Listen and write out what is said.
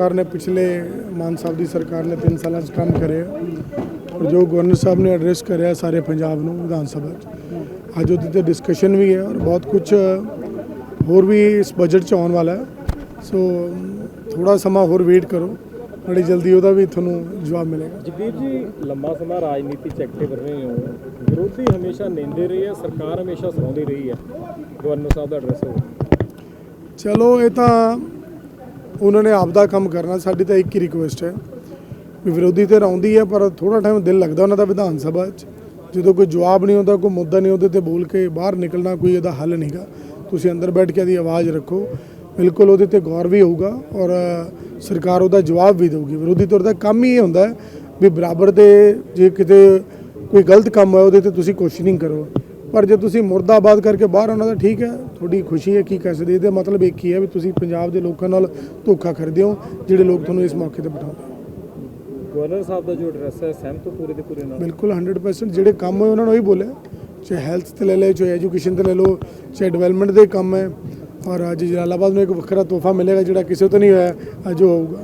ਸਰਕਾਰ ਨੇ ਪਿਛਲੇ ਮਾਨ ਸਾਹਿਬ ਦੀ ਸਰਕਾਰ ਨੇ 3 ਸਾਲਾਂ 'ਚ ਕੰਮ ਕਰੇ ਆ। ਔਰ ਜੋ ਗਵਰਨਰ ਸਾਹਿਬ ਨੇ ਐਡਰੈਸ ਕਰਿਆ ਸਾਰੇ ਪੰਜਾਬ ਨੂੰ ਵਿਧਾਨ ਸਭਾ 'ਚ। ਅੱਜ ਉਹਦੇ ਤੇ ਡਿਸਕਸ਼ਨ ਵੀ ਹੈ ਔਰ ਬਹੁਤ ਕੁਝ ਹੋਰ ਵੀ ਇਸ ਬਜਟ 'ਚ ਆਉਣ ਵਾਲਾ ਹੈ। ਸੋ ਥੋੜਾ ਸਮਾਂ ਹੋਰ ਵੇਟ ਕਰੋ। ਬੜੀ ਜਲਦੀ ਉਹਦਾ ਵੀ ਤੁਹਾਨੂੰ ਜਵਾਬ ਮਿਲੇਗਾ। ਜਗਦੀਪ ਜੀ ਲੰਮਾ ਸਮਾਂ ਰਾਜਨੀਤੀ ਚ ਐਕਟਿਵ ਰਹੇ ਹੋ। ਵਿਰੋਧੀ ਹਮੇਸ਼ਾ ਨਿੰਦੇ ਰਹੀ ਹੈ ਸਰਕਾਰ ਹਮੇਸ਼ਾ ਸੁਣਾਉਂਦੀ ਰਹੀ ਹੈ ਗਵਰਨਰ ਸਾਹਿਬ ਦਾ ਐਡਰੈਸ ਹੋ ਚਲੋ ਇਹ ਤਾਂ ਉਹਨਾਂ ਨੇ ਆਪਦਾ ਕੰਮ ਕਰਨਾ, ਸਾਡੀ ਤਾਂ ਇੱਕ ਹੀ ਰਿਕੁਐਸਟ ਹੈ। ਵੀ ਵਿਰੋਧੀ ਤੇ ਆਉਂਦੀ ਹੈ, ਪਰ ਥੋੜਾ ਟਾਈਮ ਦਿਲ ਲੱਗਦਾ ਉਹਨਾਂ ਦਾ ਵਿਧਾਨ ਸਭਾ 'ਚ। ਜਦੋਂ ਕੋਈ ਜਵਾਬ ਨਹੀਂ ਹੁੰਦਾ, ਕੋਈ ਮੁੱਦਾ ਨਹੀਂ ਉਹਦੇ ਤੇ ਬੋਲ ਕੇ ਬਾਹਰ ਨਿਕਲਣਾ, ਕੋਈ ਇਹਦਾ ਹੱਲ ਨਹੀਂਗਾ ਤੁਸੀਂ ਅੰਦਰ ਬੈਠ ਕੇ ਇਹਦੀ ਆਵਾਜ਼ ਰੱਖੋ। ਬਿਲਕੁਲ ਉਹਦੇ ਤੇ ਗੌਰ ਵੀ ਹੋਊਗਾ ਔਰ ਸਰਕਾਰ ਉਹਦਾ ਜਵਾਬ ਵੀ ਦੇਊਗੀ। ਵਿਰੋਧੀ ਧਿਰ ਦਾ ਕੰਮ ਹੀ ਇਹ ਹੁੰਦਾ ਵੀ ਬਰਾਬਰ ਦੇ ਜੇ ਕਿਤੇ ਕੋਈ ਗਲਤ ਕੰਮ ਹੈ ਉਹਦੇ ਤੇ ਤੁਸੀਂ ਕੁਐਸਚਨਿੰਗ ਕਰੋ। ਪਰ ਜੇ ਤੁਸੀਂ ਮੁਰਦਾਬਾਦ ਕਰਕੇ ਬਾਹਰ ਆਉਣਾ ਤਾਂ ਠੀਕ ਹੈ। ਤੁਹਾਡੀ ਖੁਸ਼ੀ ਹੈ ਕੀ ਕਹਿ ਸਕਦੇ? ਇਹਦਾ ਮਤਲਬ ਇੱਕ ਹੀ ਹੈ ਵੀ ਤੁਸੀਂ ਪੰਜਾਬ ਦੇ ਲੋਕਾਂ ਨਾਲ ਧੋਖਾ ਕਰਦੇ ਹੋ ਜਿਹੜੇ ਲੋਕ ਤੁਹਾਨੂੰ ਇਸ ਮੌਕੇ ਤੇ ਬਿਠਾਉਂਦੇ ਗਵਰਨਰ ਸਾਹਿਬ ਦਾ ਜੋ ਐਡਰੈਸ ਹੈ ਸਹਿਮਤ ਪੂਰੇ ਦੇ ਪੂਰੇ ਨਾਲ? ਬਿਲਕੁਲ 100% ਜਿਹੜੇ ਕੰਮ ਹੋਏ ਉਹਨਾਂ ਨੂੰ ਹੀ ਬੋਲਿਆ। ਚਾਹੇ ਹੈਲਥ ਤੇ ਲੈ ਲਓ ਚਾਹੇ ਐਜੂਕੇਸ਼ਨ ਤੇ ਲੈ ਲਓ ਚਾਹੇ ਡਿਵੈਲਪਮੈਂਟ ਦੇ ਕੰਮ ਹੈ। ਔਰ ਅੱਜ ਜਲਾਲਾਬਾਦ ਨੂੰ ਇੱਕ ਵੱਖਰਾ ਤੋਹਫਾ ਮਿਲੇਗਾ ਜਿਹੜਾ ਕਿਸੇ ਤੋਂ ਨਹੀਂ ਹੋਇਆ ਅੱਜ ਹੋਊਗਾ।